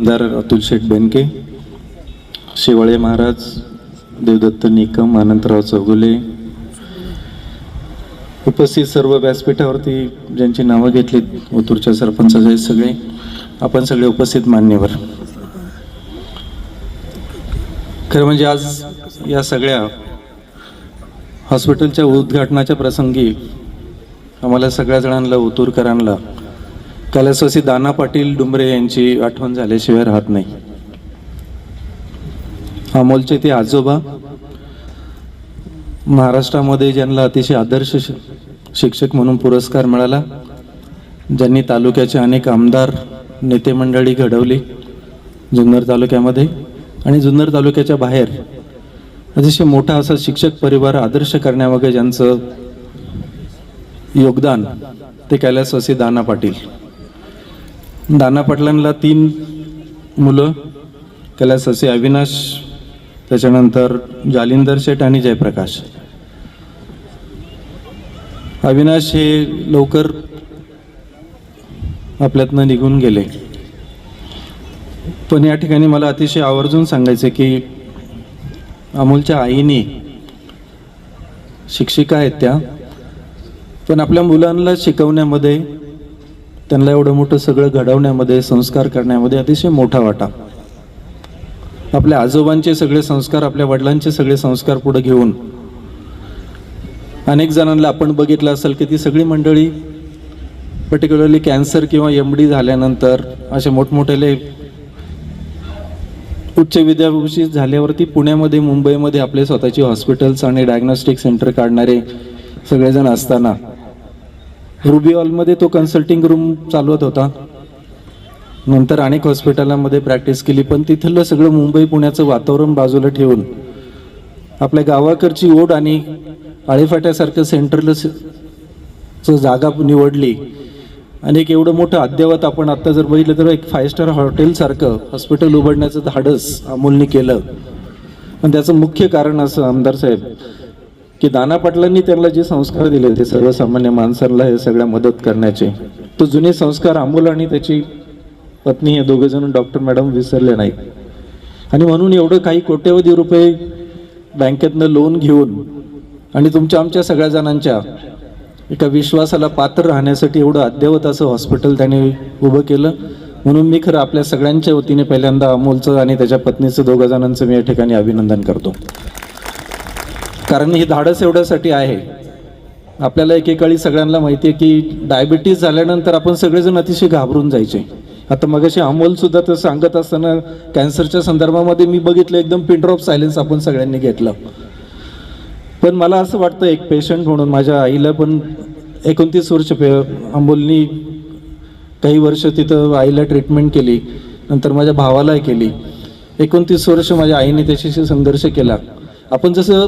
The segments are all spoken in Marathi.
आमदार अतुल शेठ बेनके शिवाळे महाराज देवदत्त निकम अनंतराव चौगुले उपस्थित सर्व व्यासपीठावरती ज्यांची नावं घेतलीत ओतूरच्या सरपंचाचे आहेत सगळे आपण सगळे उपस्थित मान्यवर. खरं म्हणजे आज या सगळ्या हॉस्पिटलच्या उद्घाटनाच्या प्रसंगी आम्हाला सगळ्या जणांना ओतूरकरांना कैलासवासी दाना पाटील डुंबरे यांची आठवण झाल्याशिवाय राहत नाही. अमोलचे ते आजोबा. महाराष्ट्रामध्ये ज्यांना अतिशय आदर्श शिक्षक म्हणून पुरस्कार मिळाला ज्यांनी तालुक्याचे अनेक आमदार नेते मंडळी घडवली जुन्नर तालुक्यामध्ये आणि जुन्नर तालुक्याच्या बाहेर. अतिशय मोठा असा शिक्षक परिवार आदर्श करण्यामागे ज्यांचं योगदान ते कैलासवासी दाना पाटील. दाना पाटलांना तीन मुलं कैलासवासी अविनाश त्याच्यानंतर जालिंदर शेठ आणि जयप्रकाश. अविनाश हे लवकर आपल्यातनं निघून गेले. पण या ठिकाणी मला अतिशय आवर्जून सांगायचं की अमोलच्या आईने शिक्षिका आहेत त्या पण आपल्या मुलांना शिकवण्यामध्ये त्यांना एवढं मोठं सगळं घडवण्यामध्ये संस्कार करण्यामध्ये अतिशय मोठा वाटा. आपल्या आजोबांचे सगळे संस्कार आपल्या वडिलांचे सगळे संस्कार पुढे घेऊन अनेक जणांना आपण बघितलं असेल की ती सगळी मंडळी पर्टिक्युलरली कॅन्सर किंवा एम डी झाल्यानंतर असे मोठमोठ्याले उच्च विद्याभूषित झाल्यावरती पुण्यामध्ये मुंबईमध्ये आपले स्वतःची हॉस्पिटल्स आणि डायग्नोस्टिक सेंटर काढणारे सगळेजण असताना रुबी हॉलमध्ये तो कन्सल्टिंग रूम चालवत होता. नंतर अनेक हॉस्पिटलांमध्ये प्रॅक्टिस केली पण तिथलं सगळं मुंबई पुण्याचं वातावरण बाजूला ठेवून आपल्या गावाकडची ओढ आणि आळेफाट्यासारखं सेंटरला स- चं जागा निवडली. आणि एक एवढं मोठं अद्ययावत आपण आत्ता जर बघितलं तर एक फाय स्टार हॉटेलसारखं हॉस्पिटल उघडण्याचं धाडस अमोलने केलं. आणि त्याचं मुख्य कारण असं आमदार साहेब की दाना पाटलांनी त्यांना जे संस्कार दिले ते सर्वसामान्य माणसांना हे सगळ्या मदत करण्याचे. तो जुने संस्कार अमोल आणि त्याची पत्नी हे दोघे जण डॉक्टर मॅडम विसरले नाहीत. आणि म्हणून एवढं काही कोट्यवधी रुपये बँकेतनं लोन घेऊन आणि तुमच्या आमच्या सगळ्या जणांच्या एका विश्वासाला पात्र राहण्यासाठी एवढं अद्ययावत असं हॉस्पिटल त्याने उभं केलं. म्हणून मी खरं आपल्या सगळ्यांच्या वतीने पहिल्यांदा अमोलचं आणि त्याच्या पत्नीचं दोघं जणांचं मी या ठिकाणी अभिनंदन करतो. कारण हे धाडस एवढ्यासाठी आहे. आपल्याला एकेकाळी सगळ्यांना माहिती आहे की डायबिटीज झाल्यानंतर आपण सगळेजण अतिशय घाबरून जायचे. आता मगाशी अमोलसुद्धा तर सांगत असताना कॅन्सरच्या संदर्भामध्ये मी बघितलं एकदम पिन ड्रॉप सायलेन्स आपण सगळ्यांनी घेतलं. पण मला असं वाटतं एक पेशंट म्हणून माझ्या आईला पण एकोणतीस वर्ष पे अमोलनी काही वर्ष तिथं आईला ट्रीटमेंट केली नंतर माझ्या भावालाही केली. एकोणतीस वर्ष माझ्या आईने त्याच्याशी संघर्ष केला. आपण जसं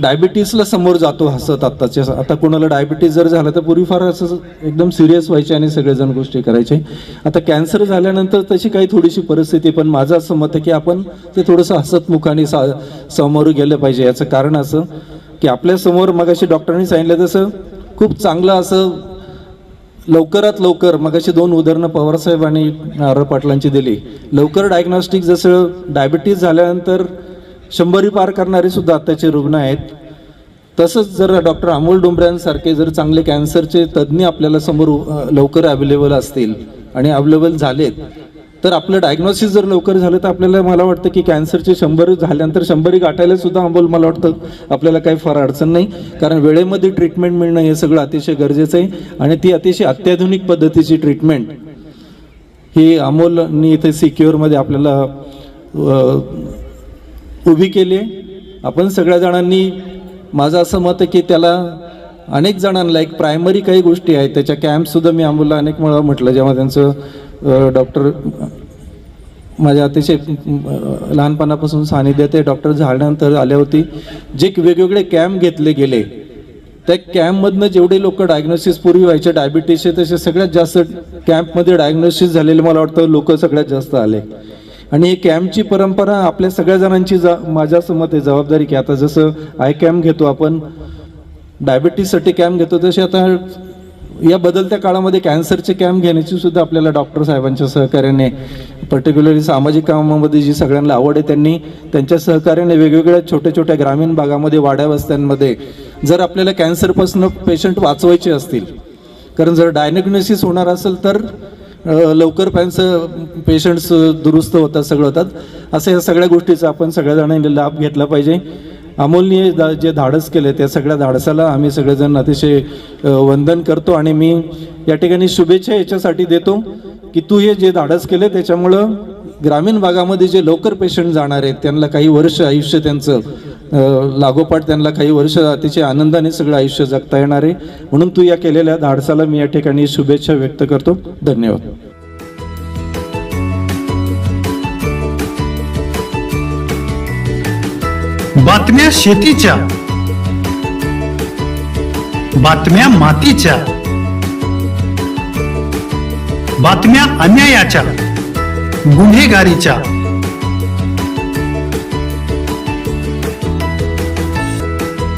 डायबिटीसला समोर जातो हसत आत्ताच्या आता कोणाला डायबिटीस जर झालं तर पूर्वी फार असं एकदम सिरियस व्हायचे आणि सगळेजण गोष्टी करायचे. आता कॅन्सर झाल्यानंतर तशी काही थोडीशी परिस्थिती पण माझं असं मत आहे की आपण ते थोडंसं हसतमुखाने सा समोर गेलं पाहिजे. याचं कारण असं की आपल्यासमोर मग मगाशी डॉक्टरांनी सांगितलं तसं खूप चांगलं असं लवकरात लवकर मगाशी दोन उदाहरणं पवारसाहेब आणि नारळ पाटलांची दिली. लवकर डायग्नॉस्टिक जसं डायबिटीज झाल्यानंतर शंभरी पार करणारे सुद्धा आत्ताचे रुग्ण आहेत. तसंच जर डॉक्टर अमोल डोंबऱ्यांसारखे जर चांगले कॅन्सरचे तज्ज्ञ आपल्याला समोर लवकर अवेलेबल असतील आणि अवेलेबल झालेत तर आपलं डायग्नोसिस जर लवकर झालं तर आपल्याला मला वाटतं की कॅन्सरचे शंभर झाल्यानंतर शंभरी गाठायला सुद्धा अमोल मला वाटतं आपल्याला काही फार अडचण नाही. कारण वेळेमध्ये ट्रीटमेंट मिळणं हे सगळं अतिशय गरजेचं आहे आणि ती अतिशय अत्याधुनिक पद्धतीची ट्रीटमेंट ही अमोलनी इथे सिक्युअरमध्ये आपल्याला उभी केली. आपण सगळ्या जणांनी माझं असं मत आहे की त्याला अनेक जणांना एक प्रायमरी काही गोष्टी आहेत त्याच्या कॅम्पसुद्धा मी आंबूला अनेक वेळा म्हटलं जेव्हा त्यांचं डॉक्टर माझ्या अतिशय लहानपणापासून सानिध्यात आहे डॉक्टर झाल्यानंतर आल्या होती. जे वेगवेगळे कॅम्प घेतले गेले त्या कॅम्पमधनं जेवढे लोक डायग्नोसिस पूर्वी व्हायचे डायबिटीसचे तसे सगळ्यात जास्त कॅम्पमध्ये डायग्नोसिस झालेले मला वाटतं लोक सगळ्यात जास्त आले. आणि ही कॅम्पची परंपरा आपल्या सगळ्या जणांची जा माझ्या मत आहे जबाबदारी की आता जसं आय कॅम्प घेतो आपण डायबिटीजसाठी कॅम्प घेतो तसे आता या बदलत्या काळामध्ये कॅन्सरचे कॅम्प घेण्याची सुद्धा आपल्याला डॉक्टर साहेबांच्या सहकार्याने पर्टिक्युलरली सामाजिक कामामध्ये जी सगळ्यांना आवड आहे त्यांनी त्यांच्या सहकार्याने वेगवेगळ्या छोट्या छोट्या ग्रामीण भागामध्ये वाड्या वस्त्यांमध्ये जर आपल्याला कॅन्सरपासून पेशंट वाचवायचे असतील कारण जर डायग्नोसिस होणार असेल तर लवकर फॅन्स पेशंट्स दुरुस्त होतात सगळं होतात. असं या सगळ्या गोष्टीचा आपण सगळ्या जणांनी लाभ घेतला पाहिजे. अमोलनी दा- जे धाडस केले त्या सगळ्या धाडसाला आम्ही सगळेजण अतिशय वंदन करतो आणि मी या ठिकाणी शुभेच्छा याच्यासाठी देतो की तू हे जे धाडस केले त्याच्यामुळं ग्रामीण भागामध्ये जे लवकर पेशंट जाणार आहेत त्यांना काही वर्ष आयुष्य त्यांचं लागोपाठ त्यांना काही वर्ष अतिशय आनंदाने सगळं आयुष्य जगता येणार आहे. म्हणून तू या केलेल्या धाडसाला मी या ठिकाणी शुभेच्छा व्यक्त करतो. धन्यवाद. बातम्या शेतीच्या बातम्या मातीच्या बातम्या अन्यायाच्या गुन्हेगारीच्या.